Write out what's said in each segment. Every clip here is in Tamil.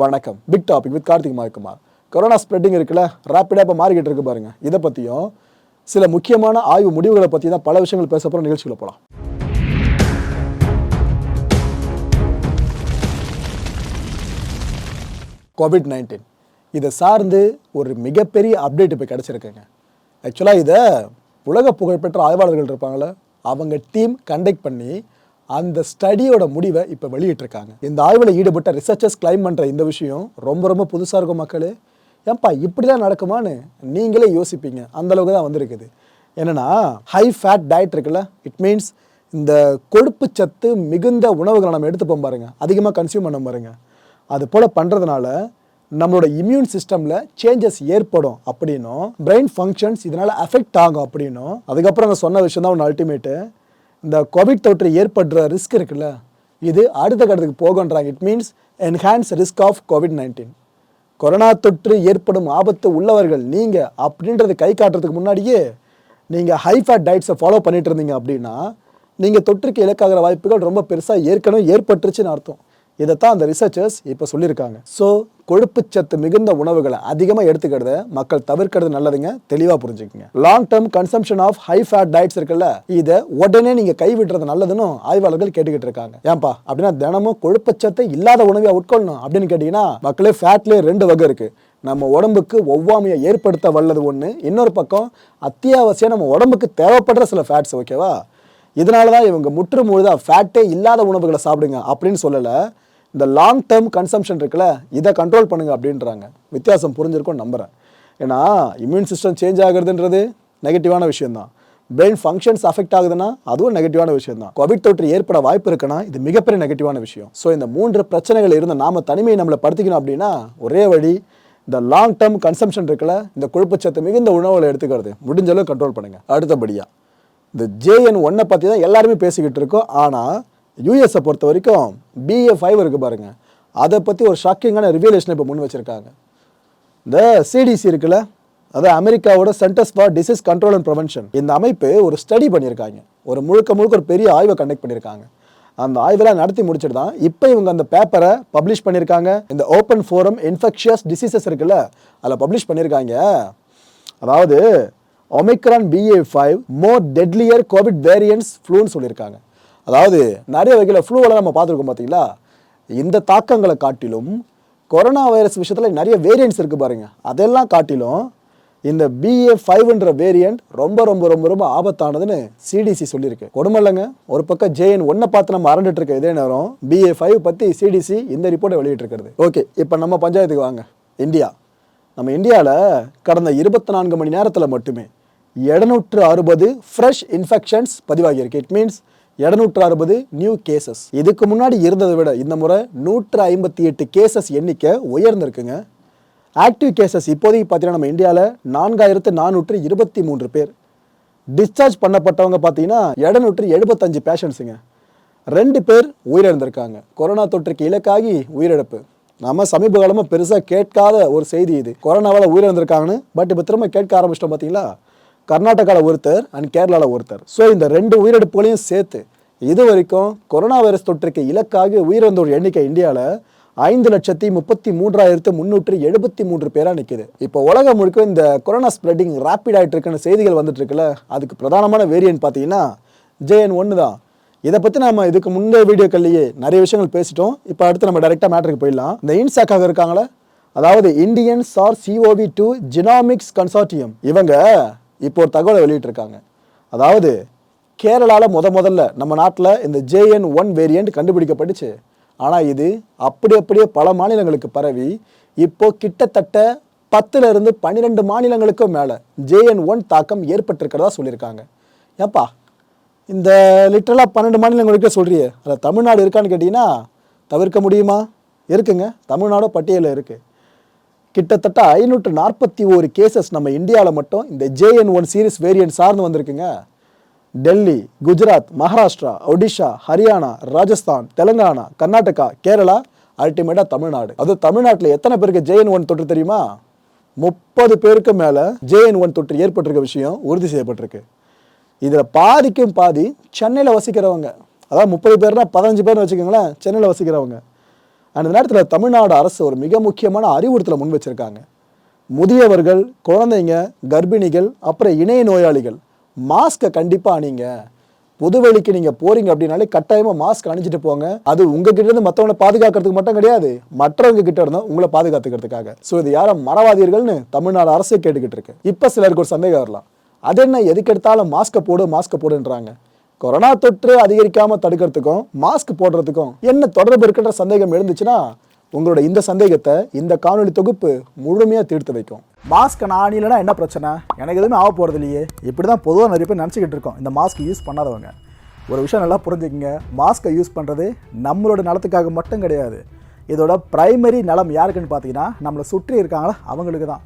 வணக்கம். பிக் டாபிக் வித் கார்த்திக் மார்க்குமார். கொரோனா ஸ்ப்ரெட்டிங் இருக்குல்ல ரேப்பிடாக இப்போ மாறிக்கிட்டு இருக்கு பாருங்கள் இதை பற்றியும் சில முக்கியமான ஆய்வு முடிவுகளை பற்றி தான் பல விஷயங்கள் பேச போகிற நிகழ்ச்சிகளை போகலாம் கோவிட் நைன்டீன் இதை சார்ந்து ஒரு மிகப்பெரிய அப்டேட் இப்போ கிடச்சிருக்குங்க. ஆக்சுவலாக இதை உலக புகழ்பெற்ற ஆய்வாளர்கள் இருப்பாங்களே அவங்க டீம் கண்டக்ட் பண்ணி அந்த ஸ்டடியோட முடிவை இப்போ வெளியிட்டிருக்காங்க. இந்த ஆய்வில் ஈடுபட்ட ரிசர்ச்சர்ஸ் கிளைம் பண்ணுற இந்த விஷயம் ரொம்ப ரொம்ப புதுசாக இருக்கும் மக்களே. ஏன்பா இப்படிலாம் நடக்குமான்னு நீங்களே யோசிப்பீங்க. அந்த அளவுக்கு தான் வந்திருக்குது. என்னன்னா ஹை ஃபேட் டயட் இருக்குல்ல? இட் மீன்ஸ் இந்த கொழுப்பு சத்து மிகுந்த உணவுகளை நம்ம எடுத்துப்போம் பாருங்கள் அதிகமாக கன்சியூம் பண்ண பாருங்கள் அது போல் பண்ணுறதுனால நம்மளோட இம்யூன் சிஸ்டமில் சேஞ்சஸ் ஏற்படும் அப்படின்னும் பிரெயின் ஃபங்க்ஷன்ஸ் இதனால் அஃபெக்ட் ஆகும் அப்படின்னும் அதுக்கப்புறம் அவங்க சொன்ன விஷயம் தான் ஒன்று அல்டிமேட்டு இந்த கோவிட் தொற்று ஏற்படுற ரிஸ்க் இருக்குல்ல இது அடுத்த கட்டத்துக்கு போகன்றாங்க it means enhance risk of COVID nineteen corona தொற்று ஏற்படும் ஆபத்து உள்ளவர்கள் நீங்கள் அப்படின்றது கை காட்டுறதுக்கு முன்னாடியே நீங்கள் ஹை ஃபேட் டயட்ஸை ஃபாலோ பண்ணிட்டு இருந்தீங்க அப்படின்னா நீங்கள் தொற்றுக்கு இலக்காகிற வாய்ப்புகள் ரொம்ப பெருசாக ஏற்கனவே ஏற்பட்டுருச்சுன்னு அர்த்தம். இதைத்தான் அந்த ரிசர்ச்சர்ஸ் இப்போ சொல்லியிருக்காங்க. ஸோ கொழுப்புச்சத்து மிகுந்த உணவுகளை அதிகமாக எடுத்துக்கிறத மக்கள் தவிர்க்கிறது நல்லதுங்க. தெளிவாக புரிஞ்சுக்கங்க. Long term consumption of high fat diets இருக்குல்ல இதை உடனே நீங்கள் கைவிடுறது நல்லதுன்னு ஆய்வாளர்கள் கேட்டுக்கிட்டு இருக்காங்க. ஏன்பா அப்படின்னா தினமும் கொழுப்புச்சத்தை இல்லாத உணவை உட்கொள்ளணும் அப்படின்னு கேட்டிங்கன்னா மக்களே ஃபேட்லேயே ரெண்டு வகை இருக்குது நம்ம உடம்புக்கு ஒவ்வாமையை ஏற்படுத்த வல்லது ஒன்று இன்னொரு பக்கம் அத்தியாவசியம் நம்ம உடம்புக்கு தேவைப்படுற சில ஃபேட்ஸ் ஓகேவா இதனால தான் இவங்க முற்று முழுதாக ஃபேட்டே இல்லாத உணவுகளை சாப்பிடுங்க அப்படின்னு சொல்லலை இந்த லாங் டேர்ம் கன்சம்ஷன் இருக்குல்ல இதை கண்ட்ரோல் பண்ணுங்கள் அப்படின்றாங்க. வித்தியாசம் புரிஞ்சிருக்கும்னு நம்புகிறேன் ஏன்னா இம்யூன் சிஸ்டம் சேஞ்ச் ஆகுறதுன்றது நெகட்டிவான விஷயம்தான். பிரெயின் ஃபங்க்ஷன்ஸ் அஃபெக்ட் ஆகுதுன்னா அதுவும் நெகட்டிவான விஷயம் தான் கோவிட் தொற்று ஏற்பட வாய்ப்பு இருக்குன்னா இது மிகப்பெரிய நெகட்டிவான விஷயம். ஸோ இந்த மூன்று பிரச்சனைகள் இருந்த நாம தனிமையை நம்மளை படுத்திக்கணும் அப்படின்னா ஒரே வழி இந்த லாங் டேர்ம் கன்சம்ஷன் இருக்குல்ல இந்த கொழுப்புச்சத்து மிகுந்த உணவுகளை எடுத்துக்கிறது. முடிஞ்ச அளவு கண்ட்ரோல் பண்ணுங்கள் அடுத்தபடியாக இந்த ஜேஎன் ஒன்னை பற்றி தான் எல்லாருமே பேசிக்கிட்டு இருக்கோம். ஆனால் யூஎஸை பொறுத்த வரைக்கும் பிஏ ஃபைவ் இருக்குது பாருங்கள் அதை பற்றி ஒரு ஷாக்கிங்கான ரிவியலேஷன் இப்போ முன் வச்சுருக்காங்க. இந்த சிடிசி இருக்குல்ல அதாவது அமெரிக்காவோட centres for disease control and prevention இந்த அமைப்பு ஒரு ஸ்டடி பண்ணியிருக்காங்க. ஒரு முழுக்க முழுக்க ஒரு பெரிய ஆய்வை கண்டக்ட் பண்ணியிருக்காங்க. அந்த ஆய்வெல்லாம் நடத்தி முடிச்சுட்டு தான் இப்போ இவங்க அந்த பேப்பரை பப்ளிஷ் பண்ணியிருக்காங்க. இந்த ஓப்பன் ஃபோரம் இன்ஃபெக்ஷியஸ் டிசீசஸ் இருக்குல்ல அதில் பப்ளிஷ் பண்ணியிருக்காங்க. அதாவது omicron BA five more deadlier COVID variants ஃப்ளூன்னு சொல்லியிருக்காங்க. அதாவது நிறைய வகையில் ஃப்ளூவெல்லாம் நம்ம பார்த்துருக்கோம் பார்த்தீங்களா இந்த தாக்கங்களை காட்டிலும் கொரோனா வைரஸ் விஷயத்தில் நிறைய வேரியன்ட்ஸ் இருக்குது பாருங்கள் அதெல்லாம் காட்டிலும் இந்த பிஏ ஃபைவ்ன்ற வேரியண்ட் ரொம்ப ரொம்ப ரொம்ப ரொம்ப ஆபத்தானதுன்னு சிடிசி சொல்லியிருக்கு. கொடுமை இல்லைங்க. ஒரு பக்கம் ஜேஎன் ஒன்றை பார்த்து நம்ம அரண்டுட்டு இருக்க இதே நேரம் பிஏ ஃபைவ் பற்றி சிடிசி இந்த ரிப்போர்ட்டை வெளியிட்டிருக்கிறது. ஓகே இப்போ நம்ம பஞ்சாயத்துக்கு வாங்க. இந்தியா. நம்ம இந்தியாவில் கடந்த இருபத்தி நான்கு மணி நேரத்தில் மட்டுமே எழுநூற்று அறுபது ஃப்ரெஷ் இன்ஃபெக்ஷன்ஸ் பதிவாகியிருக்கு. இட் மீன்ஸ் இருநூற்று அறுபது நியூ கேசஸ் இதுக்கு முன்னாடி இருந்ததை விட இந்த முறை நூற்று ஐம்பத்தி எட்டு கேசஸ் எண்ணிக்கை உயர்ந்திருக்குங்க. ஆக்டிவ் கேசஸ் இப்போதைக்கு பார்த்தீங்கன்னா நம்ம இந்தியாவில் நான்காயிரத்து நானூற்று இருபத்தி மூன்று பேர். டிஸ்சார்ஜ் பண்ணப்பட்டவங்க பார்த்தீங்கன்னா எழுநூற்று எழுபத்தஞ்சு பேஷண்ட்ஸுங்க ரெண்டு பேர் உயிரிழந்திருக்காங்க. கொரோனா தொற்றுக்கு இலக்காகி உயிரிழப்பு. நம்ம சமீப காலமாக பெருசாக கேட்காத ஒரு செய்தி இது. கொரோனாவால் உயிரிழந்திருக்காங்கன்னு பட் இப்போ திரும்ப கேட்க ஆரம்பிச்சிட்டோம் பார்த்தீங்களா கர்நாடகாவில் ஒருத்தர் அண்ட் கேரளாவில் ஒருத்தர். ஸோ இந்த ரெண்டு உயிரிழப்புகளையும் சேர்த்து இது வரைக்கும் கொரோனா வைரஸ் தொற்றுக்கு இலக்காக உயிரிழந்தோர் எண்ணிக்கை இந்தியாவில் ஐந்து லட்சத்தி முப்பத்தி மூன்றாயிரத்து முந்நூற்று எழுபத்தி மூன்று பேராக நிற்கிது இப்போ உலகம் முழுக்க இந்த கொரோனா ஸ்ப்ரெட்டிங் ரேப்பிட் ஆகிட்டு இருக்குன்னு செய்திகள் வந்துட்டு இருக்குல்ல அதுக்கு பிரதானமான வேரியன்ட் பார்த்தீங்கன்னா ஜேஎன் ஒன்று தான். இதை பற்றி நம்ம இதுக்கு முந்தைய வீடியோக்கள்லேயே நிறைய விஷயங்கள் பேசிட்டோம். இப்போ அடுத்து நம்ம டைரெக்டாக மேட்டருக்கு போயிடலாம். இந்த இன்சாக்காக இருக்காங்களே? அதாவது Indian SARS CoV two genomics consortium இவங்க இப்போ ஒரு தகவலை வெளியிட்டிருக்காங்க. அதாவது கேரளாவில் முத முதல்ல நம்ம நாட்டில் இந்த ஜேஎன் ஒன் வேரியண்ட் கண்டுபிடிக்கப்பட்டுச்சு. ஆனால் இது அப்படி அப்படியே பல மாநிலங்களுக்கு பரவி இப்போ கிட்டத்தட்ட பத்துலேருந்து பன்னிரெண்டு மாநிலங்களுக்கும் மேலே ஜேஎன் ஒன் தாக்கம் ஏற்பட்டிருக்கிறதா சொல்லியிருக்காங்க. ஏப்பா இந்த லிட்டரலாக பன்னெண்டு மாநிலங்களுக்கே சொல்கிறியே அதில் தமிழ்நாடு இருக்கான்னு கேட்டிங்கன்னா தவிர்க்க முடியுமா? இருக்குங்க. தமிழ்நாடும் பட்டியலில் இருக்குது கிட்டத்தட்ட ஐநூற்று நாற்பத்தி ஒரு கேசஸ் நம்ம இந்தியாவில் மட்டும் இந்த ஜேஎன் ஒன் சீரிஸ் வேரியன்ட் சார்ந்து வந்திருக்குங்க. டெல்லி குஜராத் மகாராஷ்டிரா ஒடிஷா ஹரியானா ராஜஸ்தான் தெலுங்கானா கர்நாடகா கேரளா அல்டிமேட்டாக தமிழ்நாடு. அது தமிழ்நாட்டில் எத்தனை பேருக்கு ஜேஎன் ஒன் தொற்று தெரியுமா? முப்பது பேருக்கு மேலே ஜேஎன் ஒன் தொற்று ஏற்பட்டிருக்க விஷயம் உறுதி செய்யப்பட்டிருக்கு. இதில் பாதிக்கும் பாதி சென்னையில் வசிக்கிறவங்க. அதாவது முப்பது பேர்னா பதினஞ்சு பேர்னு வச்சுக்கோங்களேன் சென்னையில் வசிக்கிறவங்க. அந்த நேரத்தில் தமிழ்நாடு அரசு ஒரு மிக முக்கியமான அறிவுறுத்தலை முன் வச்சிருக்காங்க. முதியவர்கள் குழந்தைங்க கர்ப்பிணிகள் அப்புறம் இணைய நோயாளிகள் மாஸ்க்கை கண்டிப்பாக அணிங்க பொதுவெளிக்கு நீங்கள் போகிறீங்க அப்படின்னாலே கட்டாயமாக மாஸ்க் அணிஞ்சிட்டு போங்க. அது உங்ககிட்ட இருந்து மற்றவங்களை பாதுகாக்கிறதுக்கு மட்டும் கிடையாது. மற்றவங்க கிட்ட இருந்தும் உங்களை பாதுகாத்துக்கிறதுக்காக. ஸோ இது யாரும் மறவாதீர்கள்னு தமிழ்நாடு அரசே கேட்டுக்கிட்டு இருக்கு. இப்போ சிலருக்கு ஒரு சந்தேகம் வரலாம். அது என்ன எதுக்கு எடுத்தாலும் மாஸ்க்கை போடு மாஸ்க்கை போடுன்றாங்க. கொரோனா தொற்று அதிகரிக்காம தடுக்கிறதுக்கும் மாஸ்க் போடுறதுக்கும் என்ன தொடர்பு இருக்கின்ற சந்தேகம் எழுந்துச்சுன்னா உங்களோட இந்த சந்தேகத்தை இந்த காணொலி தொகுப்பு முழுமையாக தீர்த்து வைக்கும். மாஸ்க் நான் அணிலனா என்ன பிரச்சனை? எனக்கு எதுவுமே ஆக போகிறது இல்லையே. இப்படி தான் பொதுவாக நிறைய பேர் நினச்சிக்கிட்டு இருக்கோம். இந்த மாஸ்க் யூஸ் பண்ணாதவங்க. ஒரு விஷயம் நல்லா புரிஞ்சுக்கங்க. மாஸ்க்கை யூஸ் பண்ணுறது நம்மளோட நலத்துக்காக மட்டும் கிடையாது. இதோட ப்ரைமரி நலம் யாருக்குன்னு பார்த்தீங்கன்னா நம்மளை சுற்றி இருக்காங்களா? அவங்களுக்கு தான்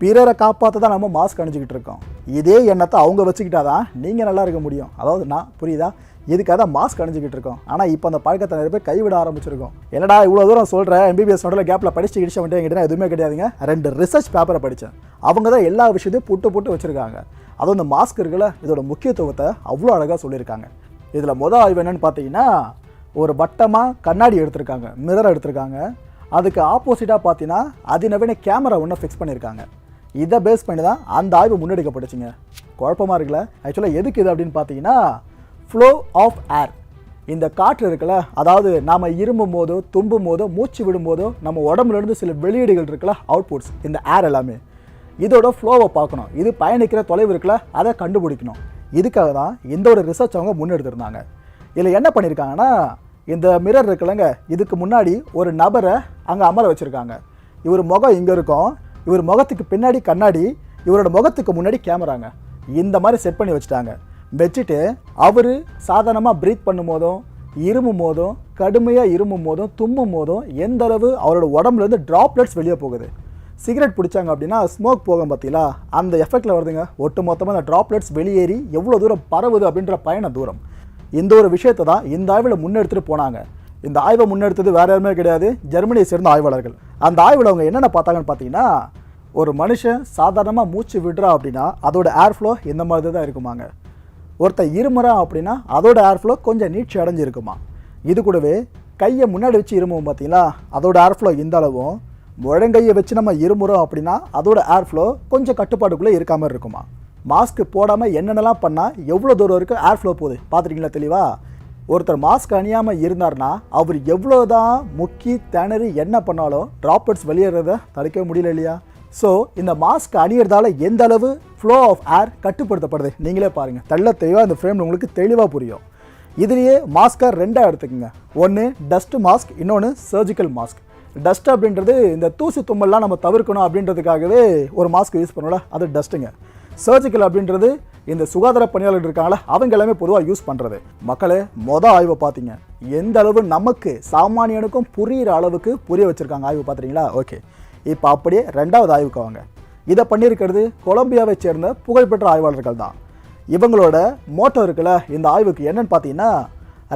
பிறரை காப்பாற்ற தான் நம்ம மாஸ்க் அணிஞ்சிக்கிட்டு இருக்கோம். இதே எண்ணத்தை அவங்க வச்சுக்கிட்டா தான் நீங்கள் நல்லா இருக்க முடியும். அதாவது நான் புரியுதா? இதுக்காக தான் மாஸ்க் அணிஞ்சிக்கிட்டு இருக்கோம். ஆனால் இப்போ அந்த பழக்கத்தை நிறைய பேர் கைவிட ஆரம்பிச்சிருக்கோம். என்னடா இவ்வளோ தூரம் சொல்கிறேன் எம்பிபிஎஸ் நோட்டில் கேப்பில் படிச்சு கிடிச்ச வந்துட்டு என்கிட்ட எதுவுமே கிடையாதுங்க. ரெண்டு ரிசர்ச் பேப்பரை படித்தேன் அவங்க தான் எல்லா விஷயத்தையும் புட்டு புட்டு வச்சுருக்காங்க. அதுவும் இந்த மாஸ்க் இருக்குல்ல இதோட முக்கியத்துவத்தை அவ்வளோ அழகாக சொல்லியிருக்காங்க. இதில் மொதல் ஆய்வு என்னென்னு பார்த்தீங்கன்னா ஒரு வட்டமாக கண்ணாடி எடுத்திருக்காங்க மிரர் எடுத்திருக்காங்க. அதுக்கு ஆப்போசிட்டாக பார்த்தீங்கன்னா அதிநவீன கேமரா ஒன்று ஃபிக்ஸ் பண்ணியிருக்காங்க. இதை பேஸ் பண்ணி தான் அந்த ஆய்வு முன்னெடுக்கப்பட்டுச்சுங்க. குழப்பமாக இருக்குல்ல? ஆக்சுவலாக எதுக்கு இது அப்படின்னு பார்த்தீங்கன்னா ஃப்ளோ ஆஃப் ஏர் இந்த காற்று இருக்குல்ல அதாவது நாம் இருமும் போதோ தும்பும் போதோ மூச்சு விடும் போதோ நம்ம உடம்புலேருந்து சில வெளியீடுகள் இருக்குல்ல அவுட்புட்ஸ் இந்த ஏர் எல்லாமே. இதோட ஃப்ளோவை பார்க்கணும். இது பயணிக்கிற தொலைவு இருக்குல்ல அதை கண்டுபிடிக்கணும். இதுக்காக தான் இந்த ஒரு ரிசர்ச் அவங்க முன்னெடுத்திருந்தாங்க. இதில் என்ன பண்ணியிருக்காங்கன்னா இந்த மிரர் இருக்குல்லங்க இதுக்கு முன்னாடி ஒரு நபரை அங்கே அமர வச்சுருக்காங்க. இவர் முகம் இங்கே இருக்கும் இவர் முகத்துக்கு பின்னாடி கண்ணாடி இவரோட முகத்துக்கு முன்னாடி கேமராங்க. இந்த மாதிரி செட் பண்ணி வச்சுட்டாங்க. வச்சுட்டு அவர் சாதாரணமாக ப்ரீத் பண்ணும் போதும் இருமும் போதும் கடுமையாக இருமும் போதும் தும்மும் போதும் எந்த அளவு அவரோட உடம்புலேருந்து ட்ராப்லெட்ஸ் வெளியே போகுது. சிகரெட் பிடிச்சாங்க அப்படின்னா ஸ்மோக் போகும் பார்த்தீங்களா? அந்த எஃபெக்டில் வருதுங்க. ஒட்டு மொத்தமாக அந்த ட்ராப்லெட்ஸ் வெளியேறி எவ்வளோ தூரம் பரவுது அப்படின்ற பயண தூரம். இந்த ஒரு விஷயத்தை தான் இந்த ஆய்வில் முன்னெடுத்துகிட்டு போனாங்க. இந்த ஆய்வை முன்னெடுத்தது வேற யாருமே கிடையாது. ஜெர்மனியை சேர்ந்த ஆய்வாளர்கள். அந்த ஆய்வில் அவங்க என்னென்ன பார்த்தாங்கன்னு பார்த்தீங்கன்னா ஒரு மனுஷன் சாதாரணமாக மூச்சு விடுறா அப்படின்னா அதோட ஏர் ஃப்ளோ இந்த மாதிரி தான் இருக்குமாங்க. ஒருத்தன் இருமுறான் அப்படின்னா அதோட ஏர் ஃப்ளோ கொஞ்சம் நீட்சி அடைஞ்சிருக்குமா. இது கூடவே கையை முன்னாடி வச்சு இருமுவோம் பார்த்தீங்களா? அதோட ஏர் ஃப்ளோ இந்த அளவும் முழங்கையை வச்சு நம்ம இருமுறோம் அப்படின்னா அதோட ஏர் ஃப்ளோ கொஞ்சம் கட்டுப்பாட்டுக்குள்ளே இருக்காமல் இருக்குமா. மாஸ்க் போடாமல் என்னென்னலாம் பண்ணால் எவ்வளோ தூரம் இருக்குது ஏர் ஃப்ளோ போகுது? பார்த்துருக்கீங்களா தெளிவாக ஒருத்தர் மாஸ்க் அணியாமல் இருந்தார்னா அவர் எவ்வளோ தான் முக்கி திணறி என்ன பண்ணாலும் ட்ராப்லெட்ஸ் வெளியேறத தடுக்க முடியல இல்லையா? ஸோ இந்த மாஸ்க் அணியறதால எந்த அளவு ஃப்ளோ ஆஃப் ஏர் கட்டுப்படுத்தப்படுது? நீங்களே பாருங்கள் தெள்ள தெளிவாக இந்த ஃப்ரேம் உங்களுக்கு தெளிவாக புரியும். இதுலேயே மாஸ்க்கை ரெண்டாக எடுத்துக்கோங்க. ஒன்று டஸ்ட் மாஸ்க் இன்னொன்று சர்ஜிக்கல் மாஸ்க் டஸ்ட் அப்படின்றது இந்த தூசி தும்மல்லாம் நம்ம தவிர்க்கணும் அப்படின்றதுக்காகவே ஒரு மாஸ்க் யூஸ் பண்ணோம்ல அது டஸ்ட்டுங்க சர்ஜிக்கல் அப்படின்றது இந்த சுகாதார பணியாளர்கள் இருக்காங்களா அவங்க எல்லாமே பொதுவாக யூஸ் பண்ணுறது மக்களே மொதல் ஆய்வை பார்த்தீங்க எந்த அளவு நமக்கு சாமானியனுக்கும் புரியிற அளவுக்கு புரிய வச்சுருக்காங்க ஆய்வு பார்த்துறீங்களா ஓகே இப்போ அப்படியே ரெண்டாவது ஆய்வுக்கு வாங்க. இதை பண்ணியிருக்கிறது கொலம்பியாவை சேர்ந்த புகழ்பெற்ற ஆய்வாளர்கள் தான். இவங்களோட மோட்டோ இருக்குல்ல இந்த ஆய்வுக்கு என்னன்னு பார்த்தீங்கன்னா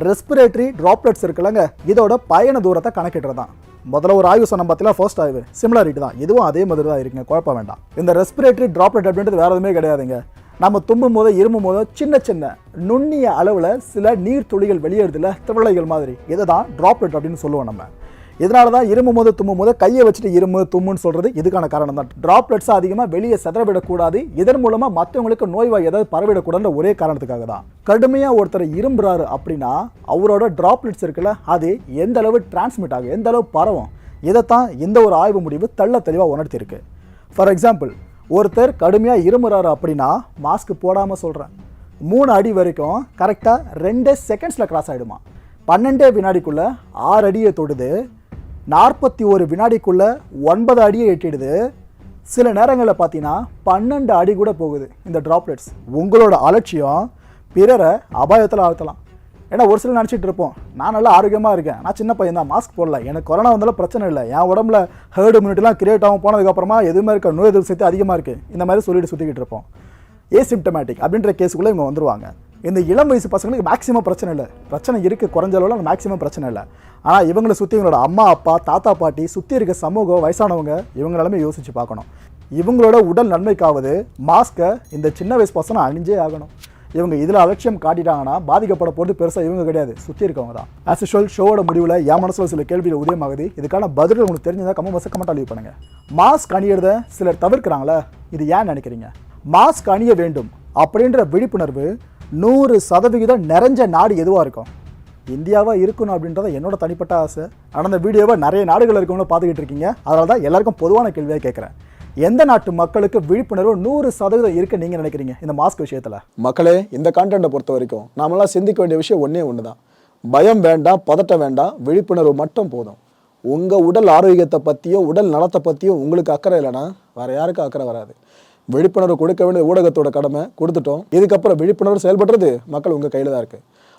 ரெஸ்பிரேட்டரி ட்ராப்லெட்ஸ் இருக்குல்லங்க இதோட பயண தூரத்தை கணக்கிடுறது தான் முதல்ல ஒரு ஆய்வு சொன்ன பார்த்தீங்கன்னா ஃபர்ஸ்ட் ஆய்வு. சிமிலாரிட்டி தான். இதுவும் அதே மாதிரி தான் இருக்குங்க. குழப்பம் வேண்டாம். இந்த ரெஸ்பிரேட்டரி ட்ராப்லெட் அப்படின்றது வேறு எதுவுமே கிடையாதுங்க. நம்ம தும்பும் போதோ இருமும் போதோ சின்ன சின்ன நுண்ணிய அளவில் சில நீர் துளிகள் வெளியேறதுல திவளைகள் மாதிரி. இதை தான் ட்ராப்லெட் அப்படின்னு சொல்லுவோம் நம்ம. இதனால தான் இரும்பு போது தும்பும் போது கையை வச்சுட்டு இருமு தும்முன்னு சொல்கிறது இதுக்கான காரணம் தான். ட்ராப்லெட்ஸாக அதிகமாக வெளியே செதறவிடக்கூடாது. இதன் மூலமாக மற்றவங்களுக்கு நோய்வாய் ஏதாவது பரவிடக்கூடாதுன்ற ஒரே காரணத்துக்காக தான். கடுமையாக ஒருத்தர் இரும்புறாரு அப்படின்னா அவரோட ட்ராப்லெட்ஸ் இருக்குல்ல அது எந்த அளவு டிரான்ஸ்மிட் ஆகும் எந்த அளவு பரவும் இதைத்தான் இந்த ஒரு ஆய்வு முடிவு தள்ள தெளிவாக உணர்த்தியிருக்கு. ஃபார் எக்ஸாம்பிள் ஒருத்தர் கடுமையாக இருமுறாரு அப்படின்னா மாஸ்க் போடாமல் சொல்கிறேன் மூணு அடி வரைக்கும் கரெக்டாக ரெண்டே செகண்ட்ஸில் கிராஸ் ஆகிடுமா பன்னெண்டே வினாடிக்குள்ளே ஆறு அடியை தொடுது நாற்பத்தி ஒரு வினாடிக்குள்ளே ஒன்பது அடியை எட்டிடுது. சில நேரங்களில் பார்த்தீங்கன்னா பன்னெண்டு அடி கூட போகுது இந்த ட்ராப்லெட்ஸ் உங்களோட அலட்சியம் பிறரை அபாயத்தில் ஆழ்த்தலாம். ஏன்னா ஒரு சிலர் நினச்சிட்டு இருப்போம் நான் நல்லா ஆரோக்கியமாக இருக்கேன். நான் சின்ன பையன் தான் மாஸ்க் போடல. எனக்கு கொரோனா வந்தாலும் பிரச்சனை இல்லை. என் உடம்புல ஹேர்டு இம்யூனிட்டிலாம் கிரியேட் ஆகும். போனதுக்கப்புறமா எதுவுமே இருக்க நோய் எதிர்ப்பு சக்தி அதிகமாக இருக்குது இந்த மாதிரி சொல்லிட்டு சுற்றிக்கிட்டு இருப்போம். ஏசிம்டமேட்டிக் அப்படின்ற கேஸுக்குள்ளே இவங்க வந்துருவாங்க. இந்த இளம் வயசு பசங்களுக்கு மேக்ஸிமம் பிரச்சனை இல்லை. பிரச்சனை இருக்குது குறைஞ்ச அளவில் மேக்ஸிமம் பிரச்சனை இல்லை. ஆனால் இவங்களை சுற்றி இவங்களோட அம்மா அப்பா தாத்தா பாட்டி சுற்றி இருக்க சமூகம் வயசானவங்க இவங்க எல்லாமே பார்க்கணும். இவங்களோட உடல் நன்மைக்காவது மாஸ்க்கை இந்த சின்ன வயசு பசங்க அணிஞ்சே ஆகணும். இவங்க இதில் அலட்சியம் காட்டிட்டாங்கன்னா பாதிக்கப்பட போகிறது பெருசாக இவங்க கிடையாது. சுற்றி இருக்கவங்க தான். ஆஸ் யூஷுவல் ஷோவோட முடிவில் என் மனசில் சில கேள்விகள் உதயமாகுது. இதுக்கான பதில்கள் உங்களுக்கு தெரிஞ்சதாக கம்ம பஸ் கமெண்ட் லீவ் பண்ணுங்கள் மாஸ்க் அணியிறத சிலர் தவிர்க்கிறாங்களே? இது ஏன் நினைக்கிறீங்க? மாஸ்க் அணிய வேண்டும் அப்படின்ற விழிப்புணர்வு நூறு சதவிகிதம் நிறைஞ்ச நாடு எதுவாக இருக்கும்? இந்தியாவாக இருக்கணும் அப்படின்றத என்னோட தனிப்பட்ட ஆசை. ஆனால் அந்த வீடியோவை நிறைய நாடுகள் இருக்கவங்களும் பார்த்துக்கிட்டு இருக்கீங்க. அதனால தான் எல்லாருக்கும் பொதுவான கேள்வியாக கேட்குறேன் எந்த நாட்டு மக்களுக்கு விழிப்புணர்வு நூறு சதவீதம் இருக்கு நீங்க நினைக்கிறீங்க இந்த மாஸ்க் விஷயத்துல? மக்களே இந்த கான்டென்ட்டை பொறுத்த வரைக்கும் நாமெல்லாம் சிந்திக்க வேண்டிய விஷயம் ஒன்றே ஒன்று தான் பயம் வேண்டாம் பதட்டம் வேண்டாம் விழிப்புணர்வு மட்டும் போதும். உங்க உடல் ஆரோக்கியத்தை பத்தியோ உடல் நலத்தை பத்தியோ உங்களுக்கு அக்கறை இல்லைன்னா வேற யாருக்கும் அக்கறை வராது. விழிப்புணர்வு கொடுக்க வேண்டிய ஊடகத்தோட கடமை கொடுத்துட்டோம். இதுக்கப்புறம் விழிப்புணர்வு செயல்படுறது மக்கள் உங்க கையில் தான் இருக்கு.